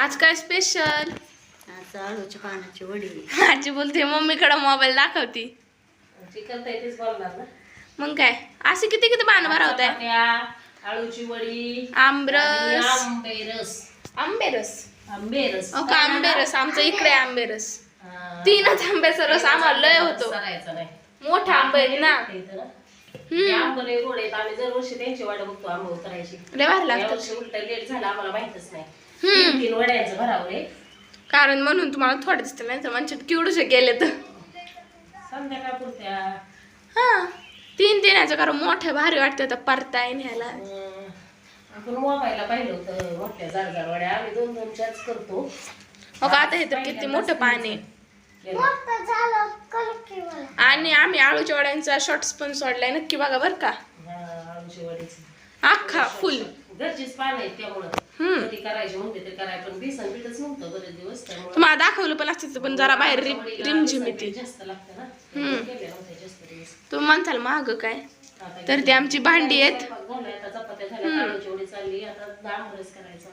आज काय स्पेशल आता आळूच्या पानाची वडी. आजी बोलते मम्मीकडे मोबाईल दाखवती. चिकन तर तेच बोलणार ना? मग काय? असे किती किती पानं भरवत आहे चपात्या, आळूची वडी आणि आंबरस. आंबेरस? आंबेरस. आंबेरस हो का आंबेरस? आमचं इकडे आंबेरस. हा. तीनच आंब्याचा रस आम्हाला लय होतो. नाही. मोठा आंबा आहे ना? ते इथं ना. ते आंबे लय गोड आहेत. आम्ही दरवर्षी त्यांची वाट बघतो आंबे करायची लय भारी लागतं. यावर्षी उलट लेट झाला आम्हाला माहितच नाही. तीन तीन वड्यांचं भरावले कारण म्हणून तुम्हाला थोडे दिसतं नाही तर म्हणजे किवडूशे गेले तर. संध्याकाळ पुरत्या हा. तीन तीन याचं कारण मोठ्या भारी वाटतं तर परताय न्यायला अं, आपण मोबाईलला पाहिलं होतं मोठ्या जाड जाड वड्या. आम्ही दोन दोन चाच करतो. हो का आता हे तर किती मोठं पाणी. आहे. आणि आम्ही आळूच्या वड्यांचा शॉर्ट्स पण सोडलाय नक्की बघा बर का. अख्खा फुल घरचीच पानं आहेत त्यामुळं. कधी करायची म्हणते ते कराय पण बेसन पीठच नव्हतं बरेच दिवस त्यामुळे तुम्हाला दाखवलं पण असतं पण जरा बाहेर रिम रिमझिम येते. जास्त लागतं ना. केले नव्हते जास्त दिवस. तुम्ही म्हणताल माग काय? आता तर ती आमची भांडी आहेत. स्वयंपाक झालाय, आता चपात्या झाल्या आळूची वडी चालली आता डाळ रस करायचा.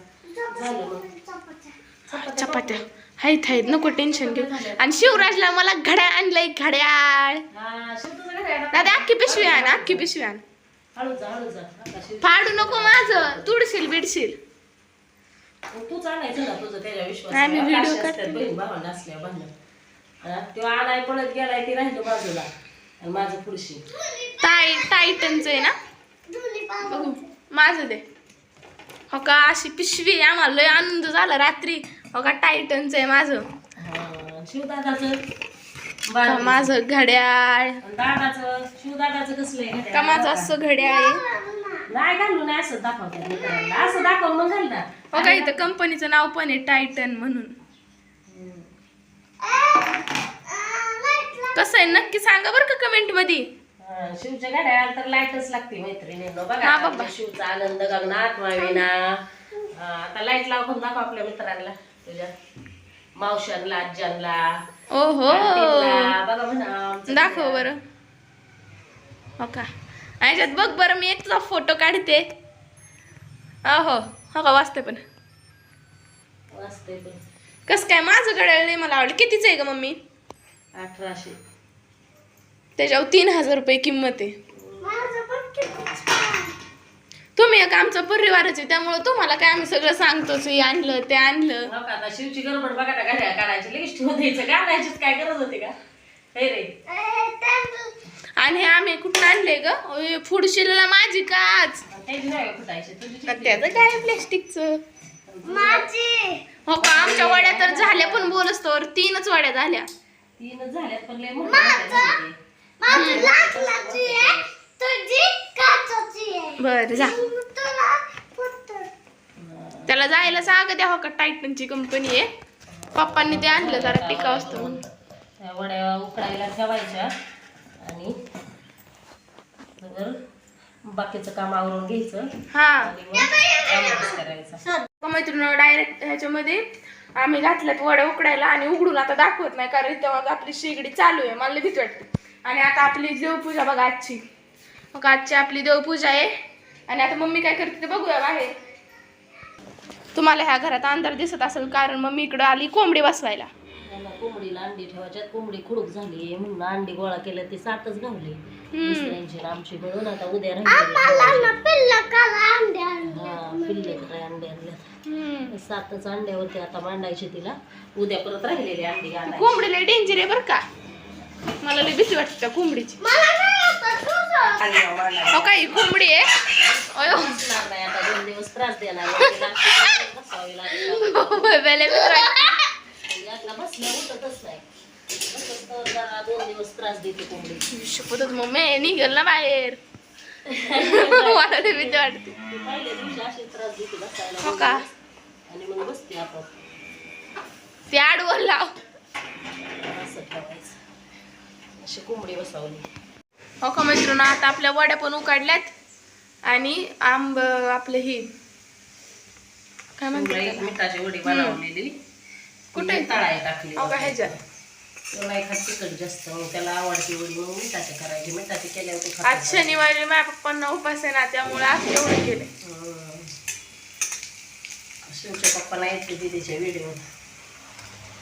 झालं मग. चपात्या हायत हायत. नको टेन्शन घेऊ. आणि शिवराजला मला घड्याळ आणलंय घड्याळ. हा शिवतचं काय आता? दादा अख्खी पिशवी आण अख्खी पिशवी आण. हळूच जा हळूच. जा आता शिव फाडू नको माझं. तुडशील बिडशील. मग तूच आणायचं ना तुझं त्याच्या विश्वास नाही, मी. बहीण भावांना असल्या तेव्हा आणाय पळत गेलाय ते राहिलं बाजूला. आणि माझं पुढशी टाय टायटनचं आहे ना? बघू. माझं दे. हो का अशी पिशवी आहे, आम्हाला. लय आनंद झाला रात्री. हो का टायटनचं आहे माझं. हा, शिवदादाचं. का बाळ माझं घड्याळ. आणि दादाचं शिवदादाचं कसलं आहे घड्याळ? का माझं असं घड्याळ आहे. नाही घालू? नाही असं दाखवतात मित्रांना असं दाखव मग घाल ना. का इथं कंपनीचं नाव पण आहे टायटन म्हणून. कसं आहे? नक्की सांगा बरं का कमेंटमध्ये हा, शिवच्या गाड्या तर लाईटच लागते मैत्रिणींनो बघा हा, बाबा. शिवचा आनंद गगनात मावेना. हा, आता लाइट लावून दाखव आपल्या मित्रांना. तुझ्या मावशांना आज्यांना ओहो. बघा म्हणा आमचं दाखव बरं. हो का? याच्यात बघ बरं मी एक तुझा फोटो काढते. अहो हो का वाचते पण. कसं काय माझं घड्याळ मला आवडलं. कितीच आहे ग मम्मी? अठराशे. त्याच्यावर तीन हजार रुपये किंमत आहे. तुम्ही एक आमचा परिवारच आहे त्यामुळे तुम्हाला काय आम्ही सगळं सांगतोच हे आणलं ते आणलं. हो का आता शिवची गडबड बघा ना काढायची. लगेच ठेवून द्यायचं काढायचीच काय गरज होती का? हे रे. आणि हे आम्ही कुठून आणले ग? ओय, फुडशीलला माझी काच त्याची काय प्लॅस्टिकचं? हो का? आमच्या वड्या तर झाल्या पण बोलस तर तीनच वड्या झाल्या. तीनच पण लय बर जा. त्याला जायला सांग द्या हो का टायटनची कंपनी आहे. पप्पांनी ते आणलं जरा टिकाव असतं म्हणून वड्या उकडायला ठेवायच्या. आणि बाकीचं काम आवरून घ्यायचं. हा. मैत्रीण डायरेक्ट ह्याच्यामध्ये आम्ही घातल्यात वड्या उकडायला आणि उघडून आता दाखवत नाही कारण मग आपली शेगडी चालू आहे मला भीती वाटते. आणि आता आपली देवपूजा बघा आजची. मग आजची आपली देवपूजा आहे. आणि आता मम्मी काय करते ते बघूया बाहेर. तुम्हाला ह्या घरात अंधार दिसत असेल कारण मम्मी इकडं आली कोंबडी बसवायला. यांना कोंबडीला अंडी ठेवायच्यात. कोंबडी खुडूक झाली म्हणून अंडी गोळा केल्या ती सातच गावली दुसऱ्यांची आणि आमची मिळून आता उद्या राहिली हा पिल्ले काय अंडे आणल्यात. हम्म. सातच अंडे होते आता मांडायची तिला. उद्या परत राहिलेली अंडी आणायची. कोंबडी लय डेंजर आहे बरं का? मला लय भीती वाटते त्या कोंबडीची. हो काही कोंबडी आहे. अयो. बसणार नाही आता दोन दिवस त्रास देणार नाही. तिला अशी बसावी लागेल. लय भीती वाटते. यातला बसल्या उठतच नाही. बसत तर जरा दोन दिवस त्रास देते कोंबडी. शपथच मम्मी निघेल ना बाहेर. मला लय भीती वाटते. ती पहिल्या दिवशी अशी त्रास देते बसायला. हो का? आणि मग बसते आपण. ते आडवं लाव. असं ठेवायचं. अशी कोंबडी बसवली. हो का आता आपल्या वड्या पण उकाडल्यात. आणि आंब आपलं ही. काय म्हणतात त्याला? मिठाची वडी बनवलेली. कुठे? तळाय टाकली हो का ह्याच्यात तो नाही खात तिखट जास्त मग त्याला आवडती वडी मग मिठाची करायची मिठाची केल्यावर तो खातो. आज शनिवारी माझ्या पप्पांना उपास आहे ना त्यामुळे आज एवढं केलंय हं. शिवच्या पप्पा नाही येते दिदीच्या व्हिडिओ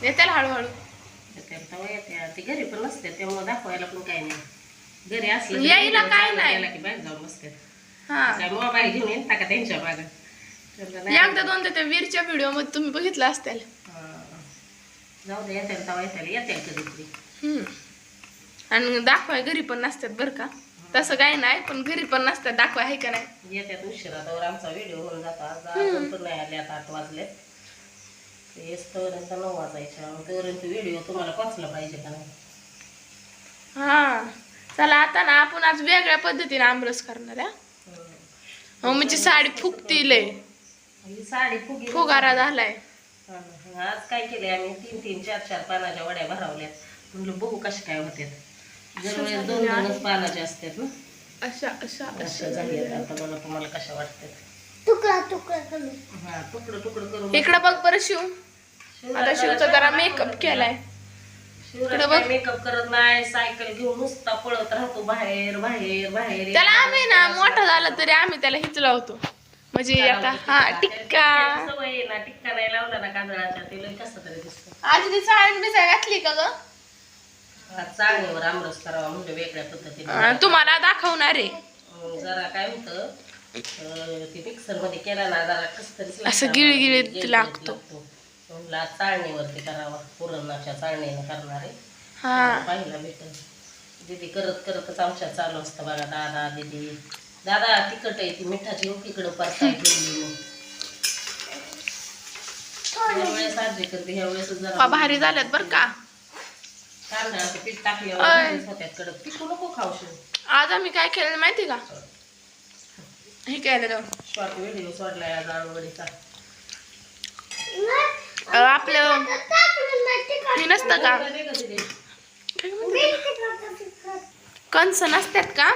येते हळूहळू तेव्हा येते ती घरी पण नसते त्यामुळे दाखवायला पण काही नाही घरी असलं की यायला video काय चालू नाही. केला की बाहेर जाऊन बसते हा काय मोबाईल घेऊन येत का त्यांच्या मागं तर नाही. एकदा दोनदा त्या वीरच्या व्हिडिओमध्ये तुम्ही बघितलं असतील हा. जाऊ दे येते येते येते कधीतरी हम्म. आणि दाखवाय घरी पण नसतात बरं का. तसं काही नाही पण घरी पण नसतात दाखवाय आहे का नाही? येत्यात उशिरा तर आमचा व्हिडिओ होऊन जातो. आज अजून पण नाही आले आता आठ वाजले. येस्तोपर्यंत नऊ वाजायच्या मग व्हिडिओ तुम्हाला पोचला पाहिजे का नाही? हा. चला आता ना आपण आज वेगळ्या पद्धतीने आमरस करणार आहे. हम्म. मम्मीची साडी फुगतील ही साडी फुगी फुगारा झालाय. हा ना. आज काय केले आम्ही? तीन तीन चार चार पानाच्या वड्या भरावल्या म्हणलं बघू कशा काय होत्यात दरवेळेस दोन दोनच पानाचे असतात ना. अशा अशा अशा झाली आता. मला तुम्हाला कशा वाटतात. तुकडा तुकडा करून. हा तुकडं तुकडं करून इकडं बघ बरं शिव. आता शिवचा जरा मेकअप केलाय. शिवराज काय मेकअप करत नाही. सायकल घेऊन नुसता पळत राहतो बाहेर बाहेर बाहेर. त्याला आम्ही ना मोठा झाला तरी आम्ही त्याला हिच लावतो म्हणजे आता हा टिक्का. सवय आहे ना टिक्का नाही लावला ना काजळाच्या ते लई कसं तरी दिसतं. आज ती बिसाय घातली का ग? आज चाळणीवर आमरस करावा म्हणजे वेगळ्या पद्धतीने. अं, तुम्हाला दाखवणार आहे. जरा काय होतं अं, ते मिक्सरमध्ये केला ना जरा कस तरी असं गिळगिळीत लागतो. म्हणलं चाळणीवरती करावा पुरणाच्या चाळणीनं करणार आहे. हा. पाहिला भेटल. दीदी करत करतच आमच्या चालू असतं बघा दादा दीदी. दादा तिखट आहे ती मिठाची तिकडं परताय ठेवली करते ह्या वेळेस जरा भारी झाल्यात बर का तांदळाचं पीठ अय. टाकल्यावर होत्यात कडक तिखू नको खाऊशी आज आम्ही काय केलं माहिती का हे केलं शॉर्ट व्हिडिओ सोडलाय आज आळवडीचा अं, आपलं हे नसतं का. काय म्हणतात? कंस नसतात का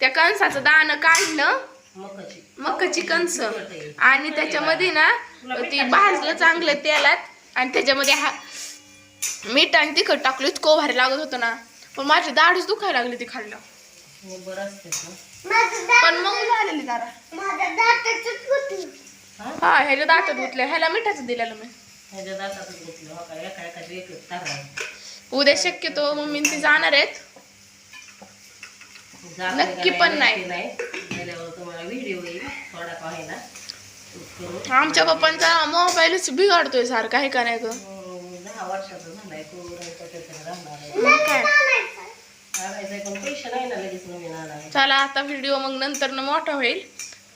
त्या कंसाचं दाणं काढलं मकाची. मकाची कंस. आणि त्याच्यामध्ये ना ती भाजलं चांगलं तेलात. आणि त्याच्यामध्ये हा मीठ आणि तिखट टाकलं इतकं भारी लागत होतं ना. पण माझी दाढच दुखायला लागली ती खाल्लं. हे बरं असतेच ना पण मग झालेली जरा. हा? हा ह्याच्या दातात धुतलं ह्याला मिठाचं दिलेलं मी. हो उद्या शक्यतो मम्मी ती जाणार आहेत. नक्की पण नाही. थोडा का आमच्या पप्पांचा मोबाईलच बिघडतोय सारखा आहे का नाही ग? दहा वर्षाचा झालाय राहणार चला आता व्हिडिओ मग नंतर मोठा होईल.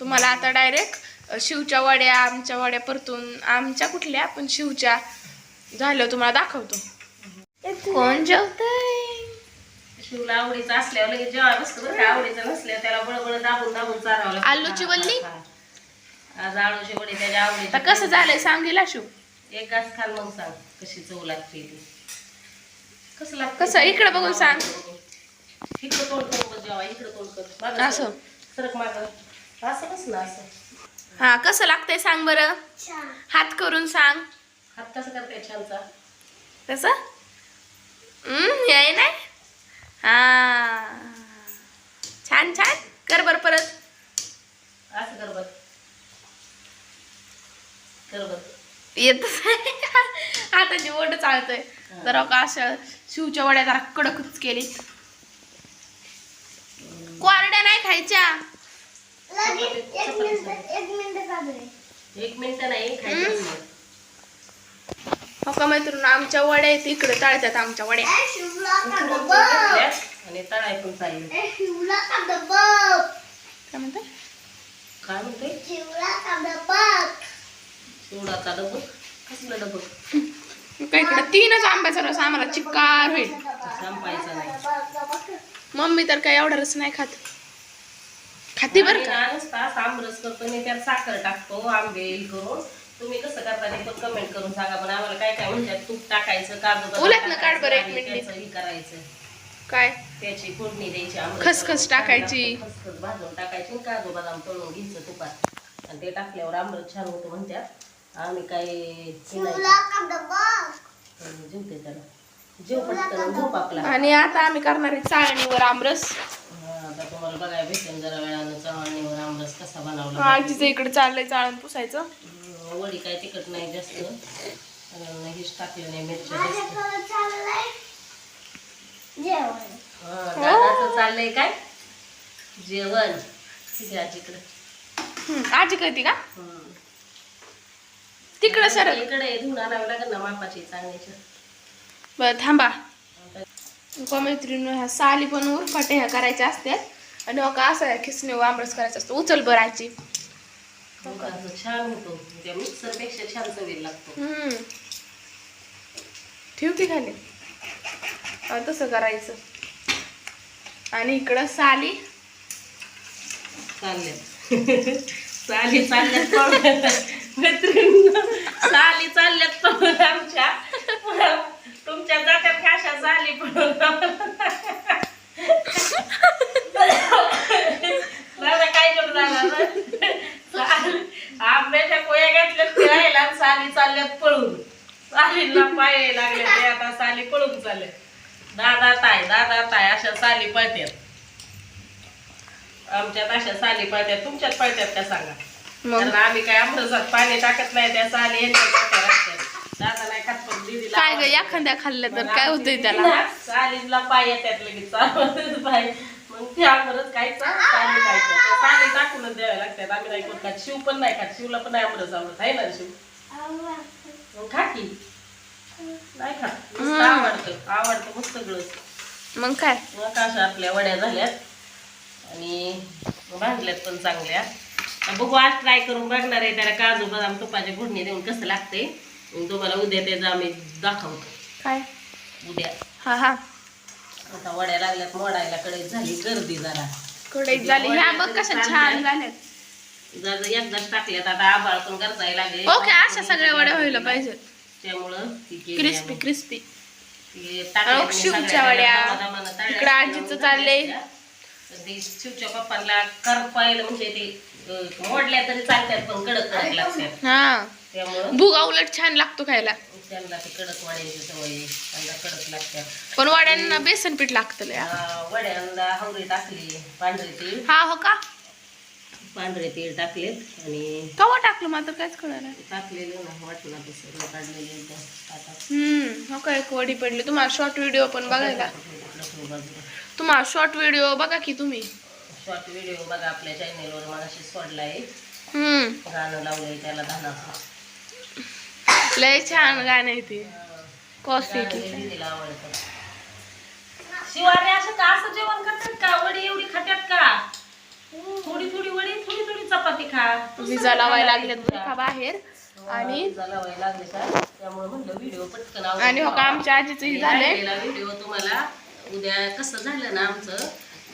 तुम्हाला आता डायरेक्ट शिवच्या वड्या आमच्या वड्या परतून आमच्या कुठल्या पण शिवच्या झालं तुम्हाला दाखवतो. कोण जेवतय? शिवला आवडीचं असल्यावर लगेच जेव्हा बसतं बरं का आवडीचं नसल्यावर त्याला बळबळ दाबून दाबून चारावं लागतं. आलूची वल्ली? हा, हा. आज आळूची वडी त्याच्या आवडीची आता कसं झालंय सांगेला शिव एक घास खाल मग सांग कशी चव लागते ती कसं लागतं कसं? इकडं बघून सांग. इकडं तोंड कर बघ जेव्हा इकडं तोंड कर मागं असं? सरक. सरक माग असं कसं ना असं हा कसं लागतंय सांग बरं हात करून सांग हात कसं करते छानचा कसं हम्म याय नाही हा. छान छान. कर बर परत. असं कर कर येत हाताची बोट चालतोय. जरा का अशा शिवच्या वड्या जरा कडकच केलीत. कोरड्या नाही खायच्या. एक मिनिट नाही खायचं नाही. हो का मैत्रीण आमच्या वड्या आहेत इकडे तळतात आमच्या वड्या. आणि तळाय पण चालेल काय म्हणते काय म्हणते चिवडाचा डबं? कसलं डबं? काय इकडे तीनच आंब्याचा रस आम्हाला चिक्कार होईल. संपायचं नाही. मम्मी तर काय एवढा रस नाही खात. खाती बरं आम्ही का? ना नुसता आमरस करतो आणि त्यात साखर टाकतो आंबे करून. तुम्ही कसं करता ते पण कमेंट करून सांगा पण आम्हाला काय काय म्हणतात तूप टाकायचं काजू बदाम उलटनं काढ टाकायचं बरं एक मिनिट. हे करायचं. काय? त्याची फोडणी द्यायची खसखस टाकायची. खसखस भाजून टाकायची आणि काजू बदाम तळून घ्यायचं तुपात. आणि ते टाकल्यावर आंबट छान होतं म्हणतात आम्ही काय. जेवते त्याला. जेव पटकन झोप आपला आणि आता आम्ही करणार आहे चाळणीवर आमरस. हा, आता तुम्हाला बघायला भेटेल जरा वेळानं चव्हाणीवर आमरस कसा बनवला तिचं इकडे चाललंय चाळण पुसायचं. त्यामुळे वडी काय तिखट नाही जास्त. हेच टाकलं नाही मिरच्या चाललंय जेवण. हा, दादाचं चाललंय काय? जेवण. आजीकडे. हम्म, आजी करते का? हम्म. तिकडं सर इकडे धुवून आणावं लागेल ना मापाची चांगल्याच्या बरं थांबा. मैत्रिणी ह्या साली पण उरफाटे ह्या करायच्या असतात आणि हो असं खिसणे आमरस करायचं असतं. उचल बरायची असं छान होतो. त्या पेक्षा छान चवीला लागतो. हम्म. ठेव की खाली. हा, तसं करायचं. आणि इकडं साली. चालले. साली चालल्यात पळून मैत्रिणींनो, साली चालल्यात पळून आमच्या. तुमच्या जात्यात कशा साली पळून दादा काय करत आंब्याच्या पोया घेतल्यात फिरायला साली चालल्यात पळून. सालीला पाय लागले ते आता साली पळून चालले दादा ताय दादा ताय अशा साली पळत्यात. आमच्यात अशा साली पळत्यात. तुमच्यात पळत्यात का सांगा? कारण आम्ही काय अमृतात पाणी टाकत नाही त्या साली यांच्या दादा नाही खात पण दीदीला काय. एखाद्या खाल्लं तर काय होतंय त्याला? सालीला पाय येतात लगेच पाय मग ते खायचं खायचं टाकूनच द्याव्या लागतात. आम्ही नाही कोण खात. शिव पण नाही खात. शिवला पण नाही आवडत. आहे ना शिव? मग खा की. नाही नुसतं आवडतं. आवडतं मस्त सगळंच मग काय? मग अशा आपल्या वड्या झाल्यात. आणि भाजल्यात पण चांगल्या. बघू आज ट्राय करून बघणार आहे. त्याला काजू बदाम तुपाची फोडणी देऊन कसं लागते तुम्हाला उद्या त्याचं आम्ही दाखवतो. काय? उद्या. हा हा. आता वड्या लागल्यात मोडायला कडे झाली गर्दी जरा. कडे झाली. ह्या बघ कशा छान झाल्यात. जर एकदाच टाकल्यात आता आबाळ पण लागले. ओके अशा सगळ्या वड्या व्हायला पाहिजेत. त्यामुळं ती केली क्रिस्पी आम्ही. क्रिस्पी. ती टाकल्या अहो, मी शिवच्या सगळ्या वड्या. दमादमानं तळल्या. इकडं आजीचं चाललंय. ते शिवच्या पप्पांना करपायला म्हणजे ते अं, मोडल्या तरी चालतात पण कडक कडक लागतात हा. त्यामुळं भुगा उलट छान लागतो खायला. त्यांना ते कडक वड्यांची सवय आहे. त्यांना कडक पण वड्यांना बेसन पीठ लागतं लय. अं, वड्यांना हवरी टाकली पांढरे तीळ. हा हो का? पांढरे तीळ टाकलेत आणि कवा टाकलं मात्र कायच कळलं नाही. टाकलेलं ना वाटलं ते सगळं काढलेलं एकदम ताटात. हम्म हो का? एक वडी पडली. तुम्हाला शॉर्ट व्हिडिओ पण बघायला. तुम्हाला शॉर्ट व्हिडिओ बघा की तुम्ही. शॉर्ट व्हिडिओ बघा आपल्या चॅनेलवर मगाशी सोडलाय. हम्म. गाणं लावलंय त्याला धानाचं. लय छान गाणं आहे ते. आवडतं. शिवाने असं का असं जेवण करतात का? वडी एवढी खात्यात का? थोडी थोडी वडी थोडी थोडी चपाती खा. विजा लावायला लागल्यात बरं का बाहेर? आणि विजा लावायला लागले का? त्यामुळे म्हणलं व्हिडिओ पटकन. आणि हो का आमच्या आजीचं हे झालंय. व्हिडिओ तुम्हाला उद्या कसं झालं ना आमचं?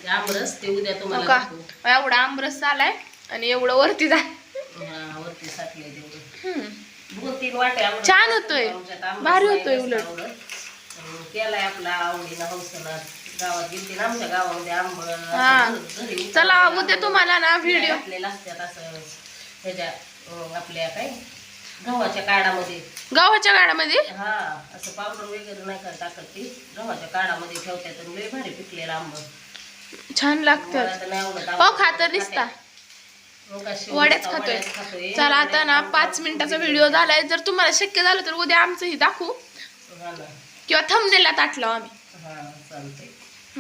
ते आमरस ते उद्या हो तुम्हाला का? दाखवू. एवढा आंबरस झालाय आणि एवढं वरती झालं. हा, वरती साठले हम्म. दोन तीन वाटे आमरस छान होतोय. भारी होतोय उलट. केलाय आपला आवडीनं हौसना. गावात गेलती ना आमच्या गावामध्ये आंब. असं घरी- घरी चला उद्या तुम्हाला ना व्हिडिओ घातलेलं असतात असं. ह्याच्या आपल्या काय गव्हाच्या काडामध्ये गावाच्या गाड्यामध्ये हा असं पावडर वगैरे नाही का टाकत ती. गव्हाच्या ठेवतात आणि लय भारी पिकलेला आंब छान आवडत हो खाते. दिसता. वड्याच खातोय. चला आता ना पाच मिनिटाचा व्हिडिओ झालाय. जर तुम्हाला शक्य झालं तर उद्या आमचं ही दाखवू किंवा थंबनेला टाकलं आम्ही. हा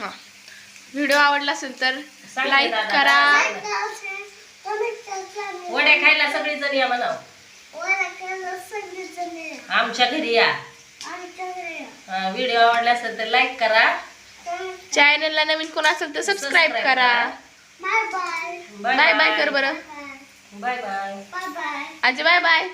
हा. व्हिडिओ आवडला असेल तर लाईक करा. वड्या खायला सगळी जण या. म्हणा आमच्या घरी या. व्हिडिओ आवडला असेल तर लाईक करा. चॅनलला नवीन कोण असेल तर सबस्क्राईब करा. बाय बाय बाय बाय कर बरं बाय बाय बाय बाय आजी बाय बाय बाय